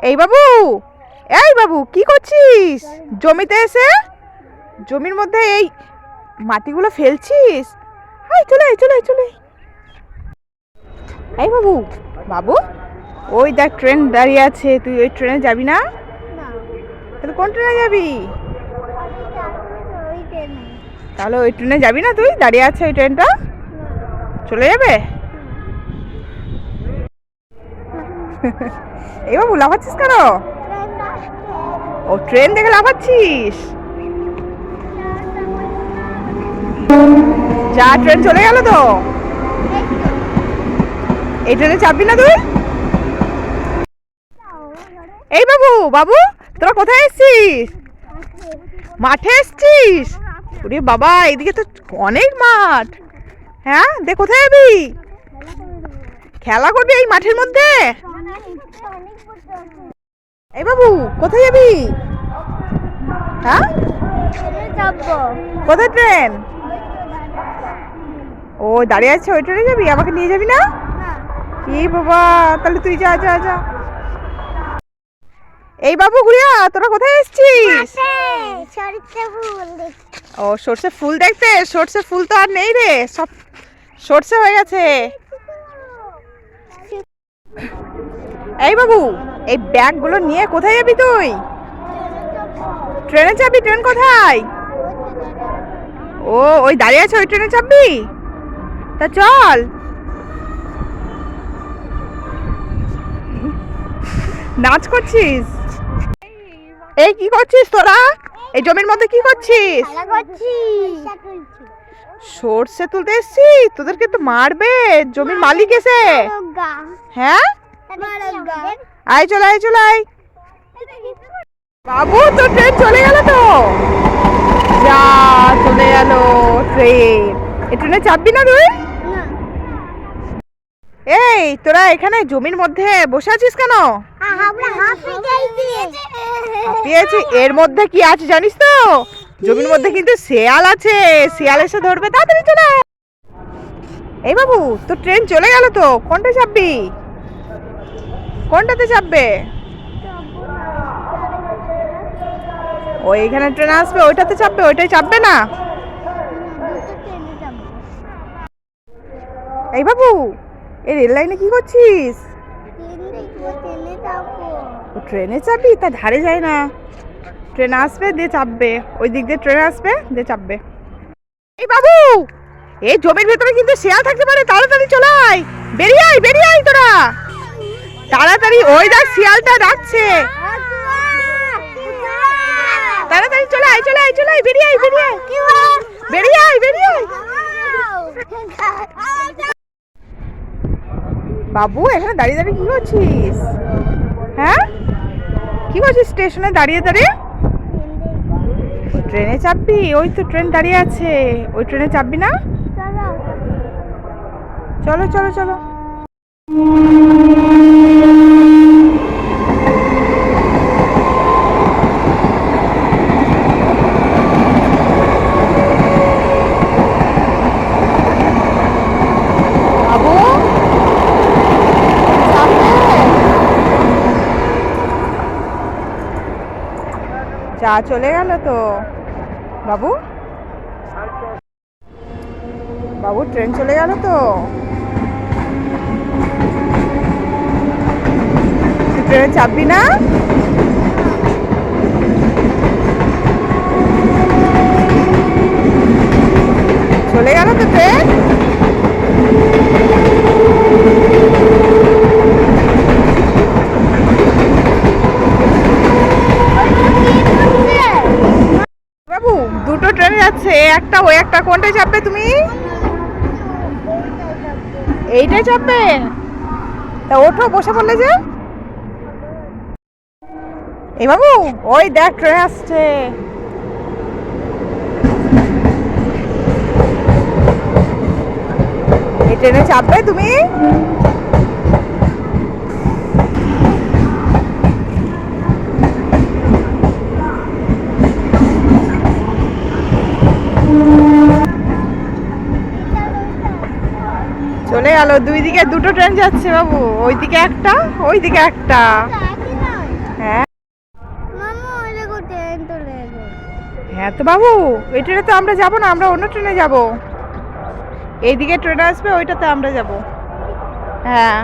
এই বাবু এই বাবু কি করছিস? জমিতে এসে? জমির মধ্যে এই মাটিগুলো ফেলছিস? এই চলে চলে চলে এই বাবু বাবু ওই দেখ ট্রেন দাঁড়িয়ে আছে তুই ওই ট্রেনে যাবি না? তাহলে কোন ট্রেনে যাবি? তাহলে ওই ট্রেনে যাবি না তুই? দাঁড়িয়ে আছে ওই ট্রেনটা? চলে যাবে? এই বাবু, লাফাচ্ছিস কেন? ও ট্রেন দেখে লাফাচ্ছিস? যা ট্রেন চলে গেল তো। এই ট্রেনে চাপবি না তুই? এই বাবু বাবু, তোরা কোথায় এসছিস? মাঠে এসছিস? ওরে বাবা, এদিকে তো অনেক মাঠ। হ্যাঁ দে, কোথায় যাবি? খেলা করবি এই মাঠের মধ্যে? এই বাবু, কোথায় যাবি? হ্যাঁ? কোথায় ট্রেন? ও, দাঁড়িয়ে আছে ওই ট্রেনে যাবি? আমাকে নিয়ে যাবি না? কি বাবা, তাহলে তুই যা যা যা। এই বাবু, গুড়িয়া, তোরা কোথায় এসছিস? ও, সর্ষে ফুল দেখতে? সর্ষে ফুল তো আর নেই রে, সব সর্ষে হয়ে গেছে। এই বাবু এই ব্যাগগুলো নিয়ে কোথায় যাবি তুই? ট্রেনে যাবি ট্রেন কোথায়? ও ওই দাঁড়িয়ে আছে ওই ট্রেনে চাপবি? তা চল। নাচ করছিস? এই কি করছিস তোরা? এই জমির মধ্যে কি করছিস? সর্ষে তুলতে এসছিস? তোদেরকে তো মারবে। জমির মালিক এসে। হ্যাঁ? আয় চল আয় চল, আয়। বাবু তো ট্রেন চলে গেল তো। যা, চলে গেল ট্রেন এই ট্রেনে চাপবি না তুই? এই, তোরা এখানে জমির মধ্যে বসে আছিস কেন? এর মধ্যে কি আছে জানিস তো? জমির মধ্যে কিন্তু শেয়াল আছে। শেয়াল এসে ধরবে। তাড়াতাড়ি চলে এই বাবু, তোর ট্রেন চলে গেল তো। কোনটা চাপবি? কোনটাতে চাপবে? ওইখানে ট্রেন আসবে, ওইটাতে চাপবে, ওইটাই চাপবে না? এই বাবু, এই রেল লাইনে কি করছিস? ট্রেনে চাপবি? তা ধারে যায় না। ট্রেন আসবে, দিয়ে চাপবে। ওই দিক দিয়ে ট্রেন আসবে, দিয়ে চাপবে। এই বাবু, এই জমির ভেতরে কিন্তু শেয়াল থাকতে পারে, তাড়াতাড়ি চলে আয়। বেরিয়ে আয় তাড়াতাড়ি ওই দেখ শিয়ালটা ডাকছে। তাড়াতাড়ি চলে আয় চলে আয় চলে আয় বেরিয়ে আয় বেরিয়ে আয়। বেরিয়ে আয় বেরিয়ে আয়। বাবু এখানে দাঁড়িয়ে দাঁড়িয়ে কি করছিস? হ্যাঁ? কি করছিস স্টেশনে দাঁড়িয়ে দাঁড়িয়ে? ট্রেনে চাপবি? ওই তো ট্রেন দাঁড়িয়ে আছে। ওই ট্রেনে চাপবি না? চলো। চলো চলো বাবু চাপবে? যা চলে গেল তো। বাবু? বাবু ট্রেন চলে গেল তো। ট্রেনে চাপবি না চলে গেল তো ট্রেন বাবু দুটো ট্রেন যাচ্ছে একটা ওই একটা কোনটায় চাপবে তুমি? এইটাই চাপবে? তা ওঠো, বসে পড়লে যে। এই বাবু, ওই দেখ, ট্রেন আসছে। এই ট্রেনে চাপবে তুমি? চলে গেল দুই দিকে দুটো ট্রেন যাচ্ছে বাবু ওই দিকে একটা। ওই দিকে একটা হ্যাঁ হ্যাঁ তো বাবু ওই ট্রেনে তো আমরা যাব না আমরা অন্য ট্রেনে যাব। এইদিকে ট্রেন আসবে ওইটাতে আমরা যাব। হ্যাঁ।